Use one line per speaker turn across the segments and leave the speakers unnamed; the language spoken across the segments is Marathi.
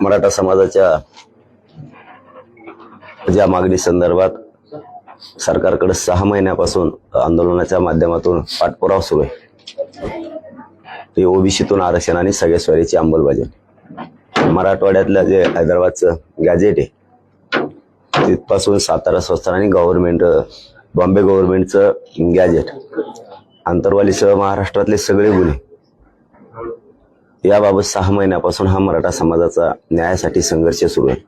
मराठा समाजाच्या ज्या मागणी संदर्भात सरकारकडे सहा महिन्यापासून आंदोलनाच्या माध्यमातून पाठपुरावा सुरू आहे. ते ओबीसीतून आरक्षण आणि सगळ्या स्वारीची अंमलबजावणी. मराठवाड्यातलं जे हैदराबादचं गॅजेट आहे तिथपासून सातारा संस्थान आणि गव्हर्नमेंट बॉम्बे गव्हर्नमेंटचं गॅजेट आंतरवालीसह महाराष्ट्रातले सगळे गुन्हे याबाबत सहा महिन्यापासून हा मराठा समाजाचा न्यायासाठी संघर्ष सुरू आहे.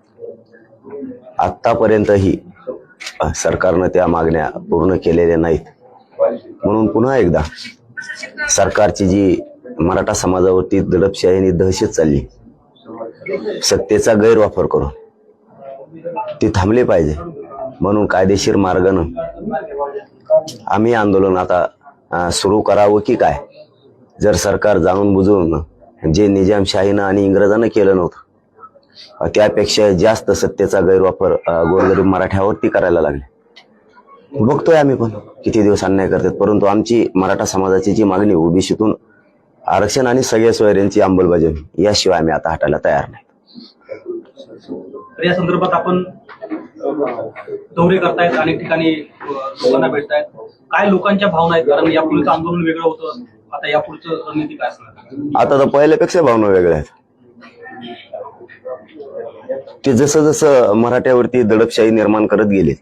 आतापर्यंतही सरकारनं त्या मागण्या पूर्ण केलेल्या नाहीत. म्हणून पुन्हा एकदा सरकारची जी मराठा समाजावरती दडपशाही आणि दहशत चालली सत्तेचा गैरवापर करून ती थांबली पाहिजे. म्हणून कायदेशीर मार्गानं आम्ही आंदोलन आता सुरू करावं की काय? जर सरकार जाणून बुजून जे निजामशाहीनं आणि इंग्रजानं केलं नव्हतं. त्यापेक्षा जास्त सत्तेचा गैरवापर गोरगरीब मराठ्यावरती करायला लागले. बघतोय आम्ही पण किती दिवस अन्याय करतात. परंतु आमची मराठा समाजाची जी मागणी ओबीसीतून आरक्षण आणि सगळ्या सोयऱ्यांची अंमलबजावणी याशिवाय आम्ही आता हटायला तयार नाही.
या संदर्भात आपण दौरे करतायत अनेक ठिकाणी लोकांना भेटतायत. काय लोकांच्या भावना आहेत? कारण यापूर्वीचं आंदोलन वेगळं होतं. आता यापुढचं रणनीती काय असणार?
आता तर पहिल्यापेक्षा भावना वेगळ्या आहेत. ते जसं जसं मराठ्यावरती दडपशाही निर्माण करत गेले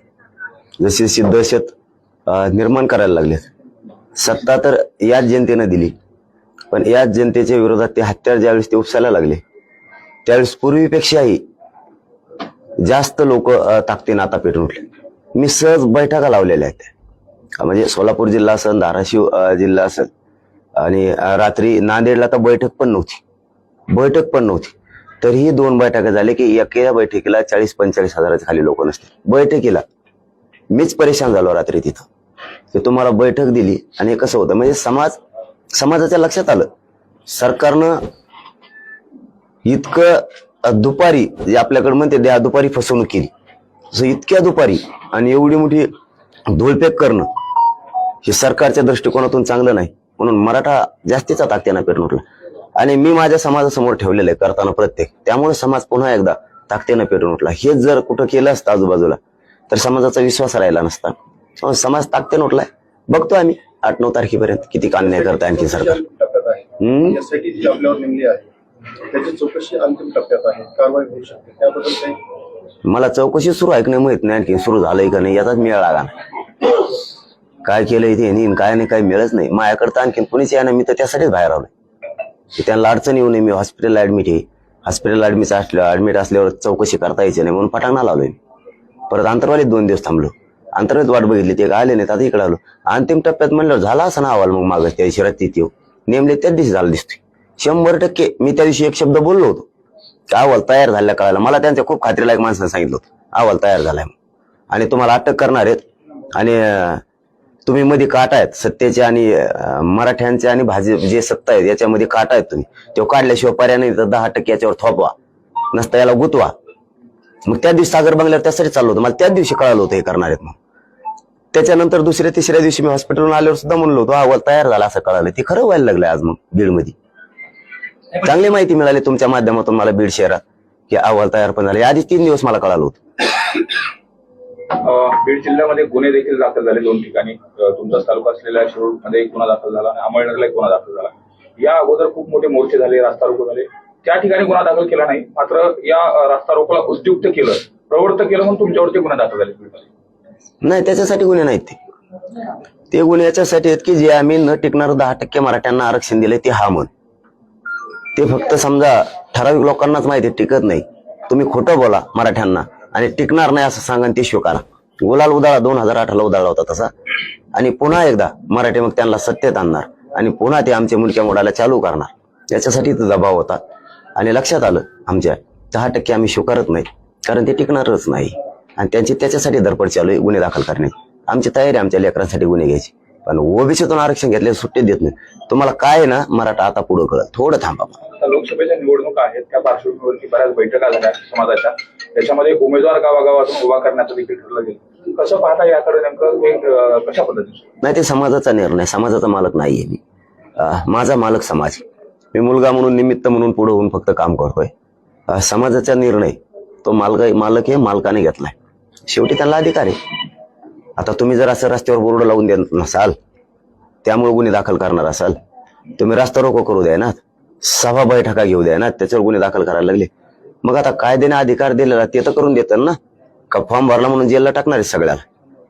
जशी जशी दहशत निर्माण करायला लागलेत. सत्ता तर याच जनतेनं दिली पण याच जनतेच्या विरोधात ते हत्यार ज्यावेळेस ते उपसायला लागले त्यावेळेस पूर्वीपेक्षाही जास्त लोक ताकदीनं आता पेटून उठले. मी सहज बैठका लावलेल्या आहेत. म्हणजे सोलापूर जिल्हा असेल धाराशिव जिल्हा असेल आणि रात्री नांदेडला तर बैठक पण नव्हती. बैठक पण नव्हती. तरीही दोन बैठका झाल्या की एका बैठकीला चाळीस पंचेचाळीस हजाराच्या खाली लोक नसते बैठकीला. मीच परेशान झालो रात्री तिथं. की तुम्हाला बैठक दिली आणि कसं होतं? म्हणजे समाज समाजाच्या लक्षात आलं. सरकारनं इतकं दुपारी जे आपल्याकडे म्हणते द्या दुपारी फसवणूक केली. असं इतक्या दुपारी आणि एवढी मोठी धुळपेक करणं हे सरकारच्या दृष्टिकोनातून चांगलं नाही. म्हणून मराठा जास्तीचा ताकदीनं पेटून उठला. आणि मी माझ्या समाजासमोर ठेवलेलं आहे करताना प्रत्येक. त्यामुळे समाज पुन्हा एकदा ताकदीनं पेटून उठला. हेच जर कुठं केलं असतं आजूबाजूला तर समाजाचा विश्वास राहिला नसता. समाज ताकदीनं उठलाय. बघतो आम्ही आठ नऊ तारखेपर्यंत किती अन्याय करत आणखी सरकार. मला चौकशी सुरू आहे की नाही माहीत नाही आणखी सुरू झालंय का नाही याचाच मेळ लागा काय केलंय ते नाही काय नाही काय मिळत नाही. माझ्याकडे तर आणखीन कुणीच या ना मी तर त्यासाठीच बाहेर आलोय. की त्यांना अडचण येऊ नये मी हॉस्पिटलला ऍडमिट आहे. हॉस्पिटल ऍडमिट असल्या ऍडमिट असल्यावर चौकशी करता यायची नाही म्हणून फटाकणा लावलोय मी. परत अंतरवालीत दोन दिवस थांबलो. अंतर्वालीत वाट बघितली ते आले नाहीत आता इकडे आलो. अंतिम टप्प्यात म्हणलं झाला असं ना अहवाल मग मागं त्या दिवशी रात्री येऊ. नेमले त्याच दिवशी झालं दिसतोय. शंभर टक्के मी त्या दिवशी एक शब्द बोललो होतो. अहवाल तयार झाल्या कळायला मला त्यांच्या खूप खात्रीलायक माणसाने सांगितलं होतं. अहवाल तयार झालाय आणि तुम्हाला अटक करणार आहेत. आणि तुम्ही मध्ये काट आहेत सत्तेचे आणि मराठ्यांचे आणि भाजी जे सत्ता आहेत याच्यामध्ये काट आहेत तुम्ही. तो काढल्याशिवाय पर्याय नाही तर दहा टक्के याच्यावर थोपवा. नसता याला गुतवा. मग त्या दिवशी सागर बंगल्यावर त्यासाठी चाललो होतं. मला त्याच दिवशी कळालं होतं हे करणार आहेत मग त्याच्यानंतर दुसऱ्या तिसऱ्या दिवशी मी हॉस्पिटलवरून आल्यावर सुद्धा म्हणलो होतो अहवाल तयार झाला असं कळालं. ते खरं व्हायला लागलं आज मग बीडमध्ये. चांगली माहिती मिळाली तुमच्या माध्यमातून मला बीड शहरात की अहवाल तयार पण झाले. आधी तीन दिवस मला कळालं होतं.
बीड जिल्ह्यामध्ये गुन्हे देखील दाखल झाले दोन ठिकाणी. तुमचा तुमचाच तालुका असलेल्या शिरूरमध्ये एक गुन्हा दाखल झाला आणि अमळनगरला एक गुन्हा दाखल झाला. या अगोदर खूप मोठे मोर्चे झाले रास्ता रोको झाले. त्या ठिकाणी गुन्हा दाखल केला नाही मात्र या रस्ता रास्ता रोकोला उद्युक्त केलं प्रवृत्त केलं म्हणून तुमच्यावरती गुन्हा दाखल झाले.
नाही त्याच्यासाठी गुन्हे नाहीत ते. ते गुन्हे याच्यासाठी आहेत की जे आम्ही न टिकणार दहा टक्के मराठ्यांना आरक्षण दिले ते हा म्हण. ते फक्त समजा ठराविक लोकांनाच माहिती टिकत नाही. तुम्ही खोटं बोला मराठ्यांना. आणि टिकणार नाही असं सांगा ते स्वीकारा गुलाल उदाळा दोन हजार अठराला उदाळा होता तसा. आणि पुन्हा एकदा मराठी मग त्यांना सत्तेत आणणार आणि पुन्हा ते आमच्या मुलक्या मोडायला चालू करणार. याच्यासाठी तो दबाव होता. आणि लक्षात आलं आमच्या दहा टक्के आम्ही स्वीकारत नाही कारण ते टिकणारच नाही. आणि त्यांची त्याच्यासाठी धडपड चालू आहे गुन्हे दाखल करणे. आमची तयारी आमच्या लेकरांसाठी गुन्हे घ्यायची. पण ओबीसीतून आरक्षण घेतले सुट्टी देत नाही. तुम्हाला काय आहे ना मराठा आता पुढं कळत थोडं थांबा.
लोकसभेच्या निवडणुका आहेत त्या पार्श्वभूमीवरती बऱ्याच बैठका झाल्या समाजाच्या. त्याच्यामध्ये उमेदवार गावागावातून उभा करण्याचं देखील ठरलं गेलं. कसं पाहता याकडे नेमकं? कशा पद्धतीचं?
नाही ते समाजाचा निर्णय. समाजाचा मालक नाहीये मी. माझा मालक समाज मी मुलगा म्हणून निमित्त म्हणून पुढे होऊन फक्त काम करतोय. समाजाचा निर्णय तो मालक मालक हे मालकाने घेतलाय. शेवटी त्यांना अधिकार आहे. आता तुम्ही जर असं रस्त्यावर बोर्ड लावून देत नसाल त्यामुळे गुन्हे दाखल करणार असाल तुम्ही रस्ता रोको करू द्या ना. सभा बैठका घेऊ द्या ना. त्याच्यावर गुन्हे दाखल करायला लागले. मग आता कायद्याने अधिकार दिलेला ते तर करून देतात ना. का फॉर्म भरला म्हणून जेलला टाकणार आहे सगळ्याला?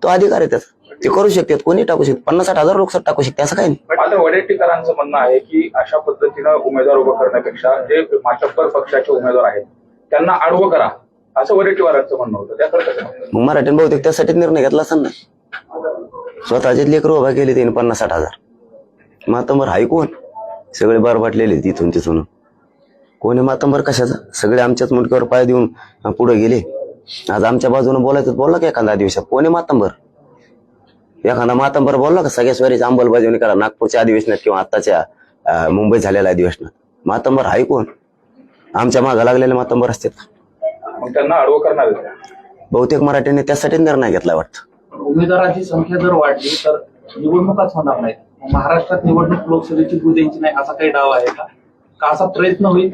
तो अधिकार आहे त्याचा. ते करू शकतात. कोणी टाकू शकतात पन्नास साठ हजार लोक टाकू शकते असं काही नाही.
वडेट्टीकरांचं म्हणणं आहे की अशा पद्धतीनं उमेदवार उभं करण्यापेक्षा जे मातब्बर पक्षाचे उमेदवार आहेत त्यांना आडवं करा. असं वडेट्टीवारांचं म्हणणं होतं. त्याकडे?
मग मराठीने बहुतेक त्यासाठी निर्णय घेतला असेल ना. स्वतःचे लेकर उभा केले त्याने पन्नास साठ हजार. मातंबर हाय कोण? सगळे बरबाटलेले तिथून तिथून. कोणी मातंबर कशाचा? सगळे आमच्याच मुंडक्यावर पाय देऊन पुढे गेले. आज आमच्या बाजूने बोलायचं बोलला का एखादा दिवसात कोणी मातंबर? एखादा मातंबर बोलला का? सगळ्या स्वारीची अंमलबजावणी करा. नागपूरच्या अधिवेशनात किंवा आत्ताच्या अं, मुंबईत झालेल्या अधिवेशनात. मातंबर हाय कोण? आमच्या मागं लागलेले मातंबर असतात
मग त्यांना आडवं करणार का?
बहुतेक मराठ्यांनी त्यासाठी निर्णय घेतला वाटतं.
उमेदवारांची संख्या जर वाढली तर निवडणुकाच होणार नाहीत. महाराष्ट्रात निवडणूक लोकसभेची नाही असा काही डाव आहे का? का असा प्रयत्न होईल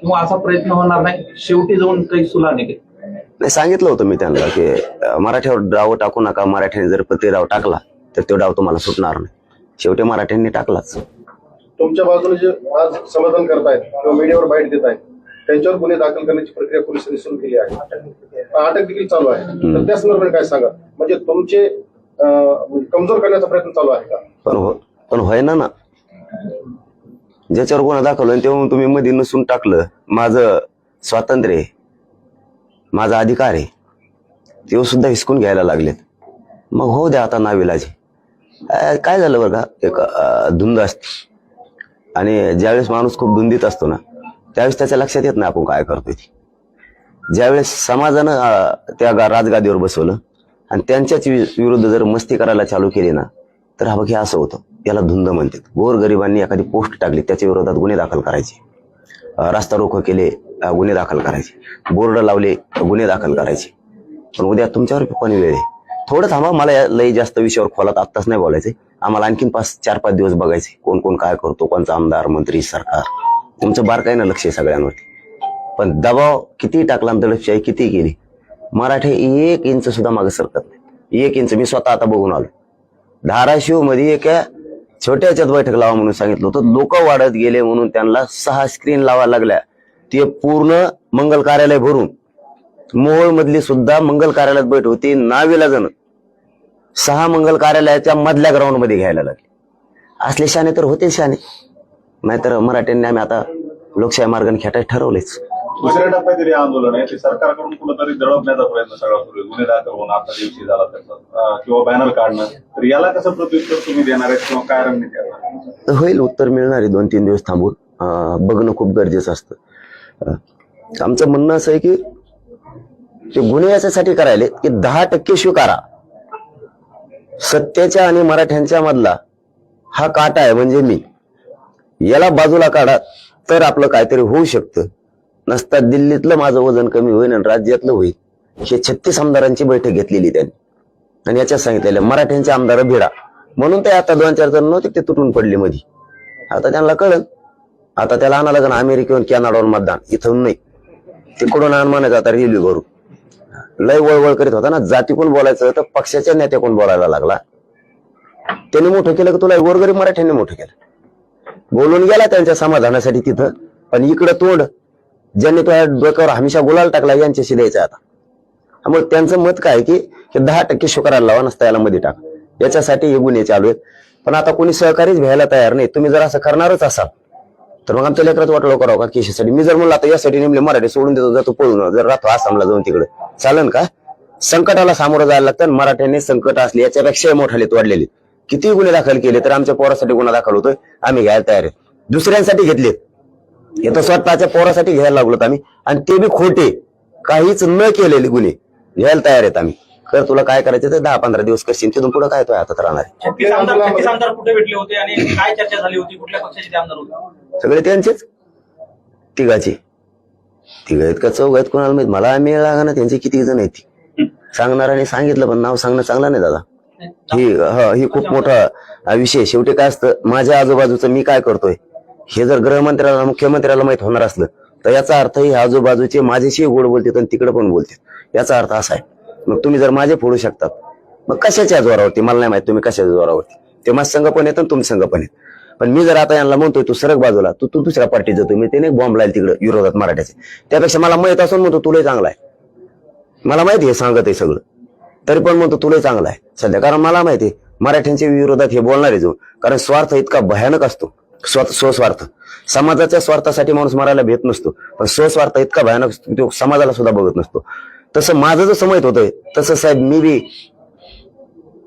किंवा असा प्रयत्न होणार नाही? शेवटी जाऊन काही सुला निघेल.
नाही सांगितलं होतं मी त्यांना की मराठ्यावर डाव टाकू नका. मराठ्याने जर पती डाव टाकला तर तो डाव तुम्हाला सुटणार नाही. शेवटी मराठ्यांनी टाकलाच.
तुमच्या बाजूने जे आज समाधान करतायत किंवा मीडियावर बाईट देत आहेत त्यांच्यावर गुन्हे दाखल करण्याची प्रक्रिया पोलिसांनी सुरू केली आहे. अटक देखील चालू आहे. तर त्या संदर्भाने काय सांगा म्हणजे तुमचे कमजोर करण्याचा प्रयत्न चालू आहे का?
पण हो पण होईना ना. ज्याच्यावर गुन्हा आणि तेव्हा तुम्ही मध्ये नसून टाकलं माझं स्वातंत्र्य आहे. माझा अधिकार आहे. तेव्हा सुद्धा हिसकून घ्यायला लागलेत. मग हो द्या आता नाविलाजी काय झालं बरं का? एक धुंद असते. आणि ज्यावेळेस माणूस खूप धुंदीत असतो ना त्यावेळेस त्याच्या लक्षात येत नाही आपण काय करतोय ते. ज्यावेळेस समाजानं त्या गा- राजगादीवर बसवलं आणि त्यांच्याच वि- विरुद्ध जर मस्ती करायला चालू केली ना तर हा बघ हे असं होतं. याला धुंद म्हणतात. गोरगरिबांनी एखादी पोस्ट टाकली त्याच्या विरोधात गुन्हे दाखल करायचे. रास्ता रोख केले गुन्हे दाखल करायचे. बोर्ड लावले गुन्हे दाखल करायचे. पण उद्या तुमच्यावर पण वेळ आहे? थोडं थांबा मला या लई जास्त विषयावर खोलात आत्ताच नाही बोलायचे आम्हाला आणखीन पाच चार पाच दिवस बघायचे. कोण कोण काय करतो कोणचा आमदार मंत्री सरकार. तुमचं बारकाईनं लक्ष आहे सगळ्यांवरती. पण दबाव किती टाकला आणि दडपशाही किती केली? मराठे एक इंच सुद्धा मागे सरकत नाही एक इंच मी स्वतः आता बघून आलो. धाराशिवमध्ये एका छोट्या बैठक लावा म्हणून सांगितलं होतं. लोक वाढत गेले म्हणून त्यांना सहा स्क्रीन लावा लागल्या. ते पूर्ण मंगल कार्यालय भरून. मोहोळ मधली सुद्धा मंगल कार्यालयात बैठ होती. नावेला जण. सहा मंगल कार्यालयाच्या मधल्या ग्राउंडमध्ये घ्यायला लागले. असले शाने तर होते शाने नाहीतर मराठ्यांनी आम्ही आता लोकशाही मार्गाने खेटायला ठरवलेच.
दुसऱ्या टप्प्यात हे आंदोलन आहे. ते सरकारकडून कुठेतरी दडपण्याचा प्रयत्न सगळा सुरू आहे. गुन्हे दाखल होणं आता दिवशी झाला त्याचा किंवा बॅनर काढणं. तर याला कसं प्रत्युत्तर तुम्ही देणार आहे किंवा काय रणनीती आहे?
होईल उत्तर मिळणार आहे. दोन तीन दिवस थांबून. बघणं खूप गरजेचं असतं. आमचं म्हणणं असं आहे की ते गुन्हे याच्यासाठी करायले की दहा टक्के स्वीकारा. सत्याच्या आणि मराठ्यांच्या मधला हा काटा आहे म्हणजे मी. याला बाजूला काढा तर आपलं काहीतरी होऊ शकतं. नसता दिल्लीतलं माझं वजन कमी होईल आणि राज्यातलं होईल. हे छत्तीस आमदारांची बैठक घेतलेली त्यांनी. आणि याच्यात सांगितलेलं मराठ्यांचे आमदार भिडा. म्हणून ते आता दोन चार जण नव्हते ते तुटून पडले मधी. आता त्यांना कळल. आता त्याला आणायला लागण अमेरिकेहून कॅनडावर मतदान. इथून नाही. तिकडून आण म्हणायचं आता रेल्वे भरून. लय वळवळ करीत होता ना जाती कोण बोलायचं तर पक्षाच्या नेत्या कोण बोलायला लागला? त्यांनी मोठं केलं की तुला? गोरगरीब मराठ्यांनी मोठं केलं. बोलून गेला त्यांच्या समाधानासाठी तिथं. पण इकडं तोंड ज्यांनी तो डोक्यावर हमेशा गुलाल टाकला यांच्याशी द्यायचा आता. त्यामुळे त्यांचं मत काय की हे दहा टक्के शुक्राला लावा नसता याला मध्ये टाक. याच्यासाठी हे गुन्हे चालू आहेत. पण आता कोणी सहकारीच घ्यायला तयार नाही. तुम्ही जर असं करणारच असाल तर मग आमच्या लेकरात वाटलं करावं का केशीसाठी? मी जर म्हणलं आता यासाठी नेमले मराठी सोडून देतो जातो पळून. जर राहतो आसामला जाऊन तिकडे. चालन का? संकटाला सामोरं जायला लागतं आणि संकट असले याच्यापेक्षा मोठाले तोडलेले किती गुन्हे दाखल केले तर आमच्या पोरासाठी गुन्हा दाखल होतोय. आम्ही घ्यायला तयार आहे. दुसऱ्यांसाठी घेतलेत. हे तर स्वतःच्या पोरासाठी घ्यायला लागलोत आम्ही. आणि ते बी खोटे. काहीच न केलेले गुन्हे. घ्यायला तयार आहेत आम्ही. तर तुला काय करायचं ते दहा पंधरा दिवस करशील तिथून पुढे काय तो हातात राहणार आहे.
छत्तीस आमदार छत्तीस आमदार कुठे भेटले होते आणि काय चर्चा झाली होती? कुठल्या पक्षाचे ते आमदार होते?
सगळे त्यांचेच? तिघाचे. तिघ आहेत का चौघ आहेत? कोणाला माहीत? मला आम्ही लागा ना त्यांचे किती जण आहेत ती. सांगणाऱ्याने सांगितलं पण नाव सांगणं चांगलं नाही दादा. ही ह ही खूप मोठा विषय शेवटी काय असतं? माझ्या आजूबाजूचं मी काय करतोय? हे जर गृहमंत्र्याला मुख्यमंत्र्याला माहीत होणार असलं तर याचा अर्थ हे आजूबाजूचे माझ्याशी गोड बोलतात आणि तिकडे पण बोलतात. याचा अर्थ असा आहे. मग तुम्ही जर माझे फोडू शकतात मग कशाच्या जोरावरती? मला नाही माहीत तुम्ही कशाच्या जोरावरती. ते माझं संघ पण येतं आणि तुमचं संघ पण येत. पण मी जर आता यांना म्हणतोय तू सरक बाजूला तू तू दुसऱ्या पार्टीत जातो मी त्याने बॉम्ब लाईल तिकडे विरोधात मराठ्याचे. त्यापेक्षा मला माहीत असून म्हणतो तुलाही चांगला आहे. मला माहिती हे सांगत आहे सगळं. तरी पण म्हणतो तुलाही चांगला आहे. सध्या कारण मला माहिती मराठ्यांच्या विरोधात हे बोलणारे जो कारण स्वार्थ इतका भयानक असतो. स्वस्वार्थ. समाजाच्या स्वार्थासाठी माणूस मरायला भेट नसतो. पण स्वस्वार्थ इतका भयानक तो समाजाला सुद्धा बघत नसतो. तसं माझं जसं समयत होतंय तसं साहेब मी बी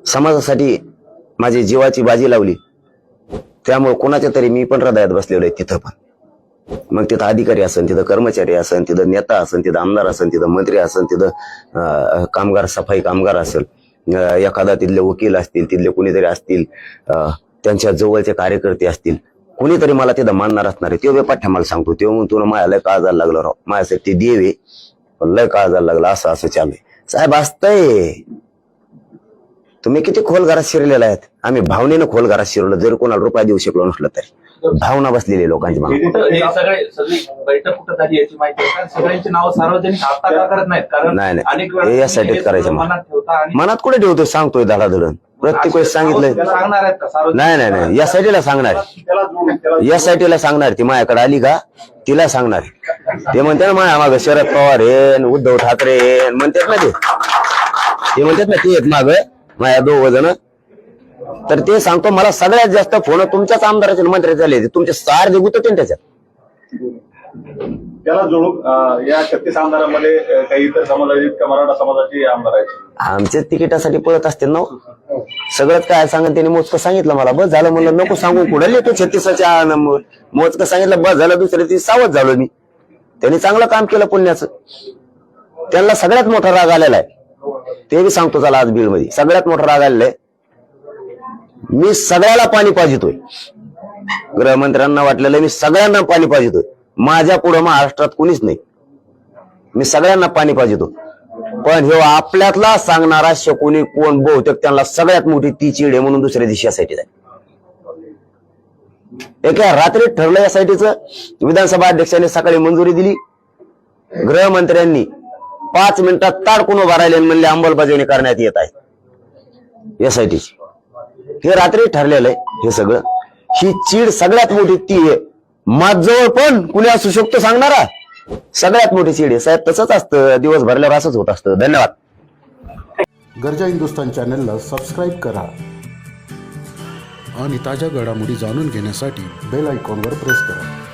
समाजासाठी माझी जीवाची बाजी लावली. त्यामुळे कोणाच्या तरी मी पण हृदयात बसलेलो आहे तिथं पण. मग तिथं अधिकारी असन तिथं कर्मचारी असन तिथं नेता असन तिथं आमदार असन तिथं मंत्री असन तिथं कामगार सफाई कामगार असेल एखादा तिथले वकील असतील तिथले कोणीतरी असतील त्यांच्या जवळचे कार्यकर्ते असतील कोणीतरी मला तिथं मानणार असणार आहे. तेव्हा पाठ्या मला सांगतो. तेव्हा म्हणून तुला माया लय काळजाला लागलं राव. माझ्यासाठी ते देव आहे पण लय काळजाला लागलं. असं असं चालू आहे साहेब असतंय. तुम्ही किती खोल घरात शिरलेला आहेत. आम्ही भावनेनं खोल घरात शिरलो. जरी कोणाला रुपया देऊ शकलो नसलो तरी. भावना बसलेली लोकांची नाही, नाही. हे
हे
करायचं
मनात
कुठे ठेवतो सांगतोय धडाधडण प्रत्येक वेळेस सांगितलंय.
सांगणार आहेत का? सार्वजनिक
नाही नाही नाही. या साईडला सांगणार.
त्याला जोडून त्याला
या साईडला सांगणार. ती माझ्याकडे आली का? तिला सांगणार. ते म्हणते ना माझ्या माग शरद पवार हे न उद्धव ठाकरे हे न म्हणतात ना ते. ते म्हणतात ना ते आहेत माग. माझ्या दोघ जण. तर ते सांगतो मला सगळ्यात जास्त फोन तुमच्याच आमदाराचे आणि मंत्र्याचे आले तुमचे सार जे गुत त्याच्यात.
त्याला जोडून या छत्तीस आमदारांमध्ये काही इतर समाजाचे का मराठा समाजाचे आमदार आहेत.
आमचे तिकिटासाठी पळत असते ना हो. सगळंच काय सांगत त्यांनी मोजकं सांगितलं मला. बस झालं म्हणलं नको सांगू कुठं लिहितो छत्तीसाच्या मोजकं सांगितलं बस झालं दुसऱ्या दिवशी सावध झालो मी. त्यांनी चांगलं काम केलं पुण्याचं. त्यांना सगळ्यात मोठा राग आलेला आहे. ते बी सांगतो चला आज बीडमध्ये सगळ्यात मोठा राग आलेला आहे. मी सगळ्याला पाणी पाजितोय. गृहमंत्र्यांना वाटलेलं मी सगळ्यांना पाणी पाजितोय. माझ्या पुढं महाराष्ट्रात कुणीच नाही. मी सगळ्यांना पाणी पाजितो पण हे आपल्यातला सांगणारा शकुनी कोण बहुतेक त्यांना सगळ्यात मोठी ती चीड आहे म्हणून दुसऱ्या दिवशी यासाठी जाईल. एका रात्री ठरलं यासाठीच विधानसभा अध्यक्षांनी सकाळी मंजुरी दिली. गृहमंत्र्यांनी पाच मिनिटात ताडकून उभा राहिले म्हणले अंमलबजावणी करण्यात येत आहे. यासाठी हे रात्री ठरलेलं आहे हे सगळं. ही चीड सगळ्यात मोठी ती आहे. माझजवळ पण कुणी असू शकतो सांगणारा. सगळ्यात मोठी चीड आहे. साहेब तसंच असतं. दिवसभरल्यावर असंच होत असतं. धन्यवाद.
गरजा हिंदुस्तान चॅनलला सबस्क्राईब करा.
आणि ताज्या घडामोडी जाणून घेण्यासाठी
बेल आयकॉनवर प्रेस करा.